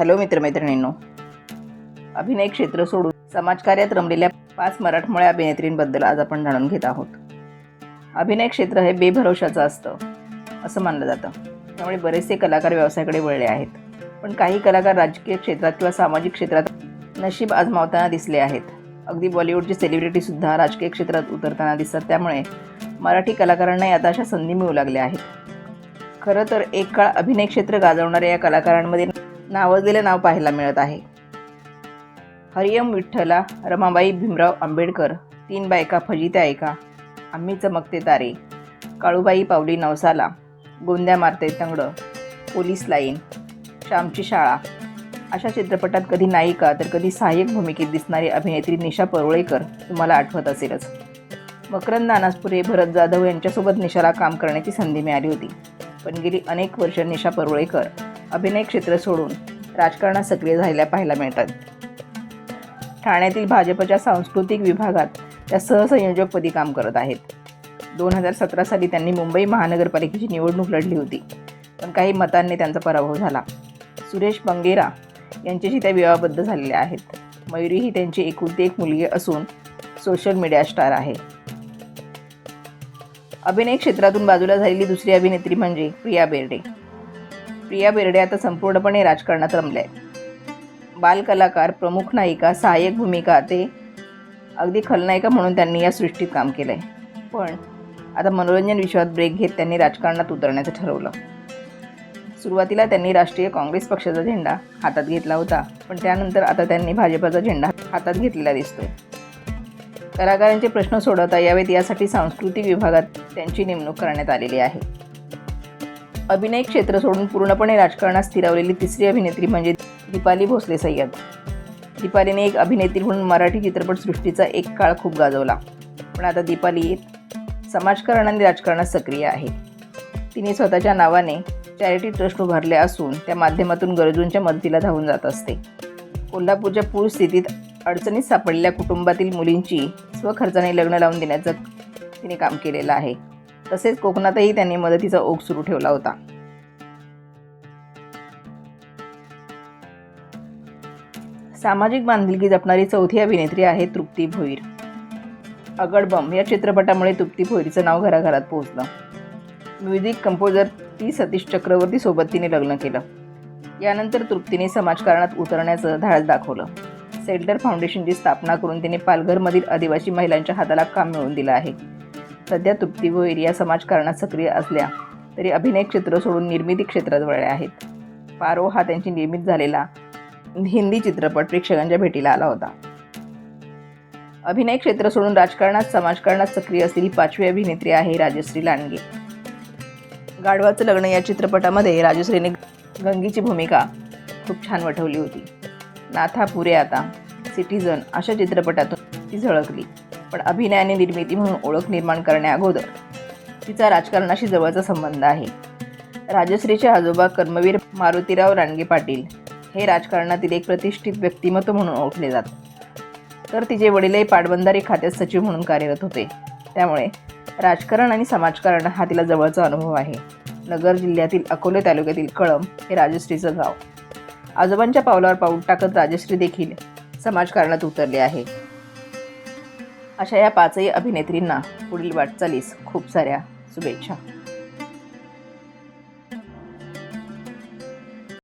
Hello मित्रमैत्रिणींनो. अभिनय क्षेत्र सोडून समाजकार्यात रमलेल्या पाच मराठमोळ्या अभिनेत्रींबद्दल आज आपण जाणून घेत आहोत. अभिनय क्षेत्र हे बेभरवशाचं असतं असं मानलं जातं. त्यामुळे बरेचसे कलाकार व्यवसायाकडे वळले आहेत. पण काही कलाकार राजकीय क्षेत्रात किंवा सामाजिक क्षेत्रात नशीब आजमावताना दिसले आहेत. अगदी बॉलिवूडचे सेलिब्रिटीसुद्धा राजकीय क्षेत्रात उतरताना दिसतात. त्यामुळे मराठी कलाकारांनाही आता अशा संधी मिळू लागल्या आहेत. खरं तर एक काळ अभिनय क्षेत्र गाजवणाऱ्या या कलाकारांमध्ये नावाजलेलं नाव पाहायला मिळत आहे. हरियम विठ्ठला रमाबाई भीमराव आंबेडकर तीन बायका फजित्या ऐका आम्ही चमकते तारे. काळूबाई पावली नवसाला गोंद्या मारते तंगड पोलीस लाईन श्यामची शाळा. अशा चित्रपटात कधी नायिका तर कधी सहाय्यक भूमिकेत दिसणारी अभिनेत्री निशा परुळेकर तुम्हाला आठवत असेलच. मकरंद नानासपुरे भरत जाधव यांच्यासोबत निशाला काम करण्याची संधी मिळाली होती. पण गेली अनेक वर्ष निशा परुळेकर अभिनय क्षेत्र सोडून राजकारणात सक्रिय झालेल्या पाहायला मिळतात. ठाण्यातील भाजपच्या सांस्कृतिक विभागात त्या सहसंयोजकपदी काम करत आहेत. दोन हजार सतरा साली त्यांनी मुंबई महानगरपालिकेची निवडणूक लढली होती. पण काही मतांनी त्यांचा पराभव झाला. सुरेश बंगेरा यांच्याशी त्या विवाहबद्ध झालेल्या आहेत. मयुरी ही त्यांची एकुलती एक मुलगी असून सोशल मीडिया स्टार आहे. अभिनय क्षेत्रातून बाजूला झालेली दुसरी अभिनेत्री म्हणजे प्रिया बेर्डे. प्रिया बेर्डे आता संपूर्णपणे राजकारणात रमल्या आहेत. बालकलाकार प्रमुख नायिका सहाय्यक भूमिका ते अगदी खलनायिका म्हणून त्यांनी या सृष्टीत काम केलं आहे पण आता मनोरंजन विश्वात ब्रेक घेत त्यांनी राजकारणात उतरण्याचं ठरवलं. सुरुवातीला त्यांनी राष्ट्रीय काँग्रेस पक्षाचा झेंडा हातात घेतला होता पण त्यानंतर आता त्यांनी भाजपाचा झेंडा हातात घेतलेला दिसतोय. कलाकारांचे प्रश्न सोडवता यावेत यासाठी सांस्कृतिक विभागात त्यांची नेमणूक करण्यात आलेली आहे. अभिनय क्षेत्र सोडून पूर्णपणे राजकारणात स्थिरावलेली तिसरी अभिनेत्री म्हणजे दीपाली भोसले सय्यद. दीपालीने एक अभिनेत्री म्हणून मराठी चित्रपटसृष्टीचा एक काळ खूप गाजवला. पण आता दीपाली समाजकारण आणि राजकारणात सक्रिय आहे. तिने स्वतःच्या नावाने चॅरिटी ट्रस्ट उभारले असून त्या माध्यमातून गरजूंच्या मदतीला धावून जात असते. कोल्हापूरच्या पूर स्थितीत अडचणीत सापडलेल्या कुटुंबातील मुलींची स्वखर्चाने लग्न लावून देण्याचं तिने काम केलेलं आहे. तसेच कोकणातही त्यांनी मदतीचा ओघ सुरू ठेवला होता. सामाजिक बांधिलकी जपणारी चौथी अभिनेत्री आहे तृप्ती भोईर. अगडबम या चित्रपटामुळे तृप्ती भोईरचं नाव घराघरात पोहोचलं. म्युझिक कंपोजर ती सतीश चक्रवर्ती सोबत तिने लग्न केलं. यानंतर तृप्तीने समाजकारणात उतरण्याचं धाडस दाखवलं. सेल्टर फाउंडेशनची स्थापना करून तिने पालघरमधील आदिवासी महिलांच्या हाताला काम मिळवून दिलं आहे. सध्या तुप्ती व एरिया समाजकारणात सक्रिय असल्या तरी अभिनय क्षेत्र सोडून निर्मिती क्षेत्रात वळल्या आहेत. पारो हा त्यांची निर्मित झालेला हिंदी चित्रपट प्रेक्षकांच्या भेटीला आला होता. अभिनय क्षेत्र सोडून राजकारणात समाजकारणात सक्रिय असलेली पाचवी अभिनेत्री आहे राजश्री लांडगे. गाढवाचं लग्न या चित्रपटामध्ये राजश्रीने गंगीची भूमिका खूप छान वठवली होती. नाथा पुरे आता सिटीजन अशा चित्रपटातून ती झळकली. पण अभिनय आणि निर्मिती म्हणून ओळख निर्माण करण्याअगोदर तिचा राजकारणाशी जवळचा संबंध आहे. राजश्रीचे आजोबा कर्मवीर मारुतीराव रानगे पाटील हे राजकारणातील एक प्रतिष्ठित व्यक्तिमत्व म्हणून ओळखले जातात. तर तिचे वडीलही पाटबंधारे खात्यात सचिव म्हणून कार्यरत होते. त्यामुळे राजकारण आणि समाजकारण हा तिला जवळचा अनुभव आहे. नगर जिल्ह्यातील अकोले तालुक्यातील कळंब हे राजश्रीचं गाव. आजोबांच्या पावलावर पाऊल टाकत राजश्री देखील समाजकारणात उतरले आहे. अशा या पाचही अभिनेत्रींना पुढील वाटचालीस खूप साऱ्या शुभेच्छा.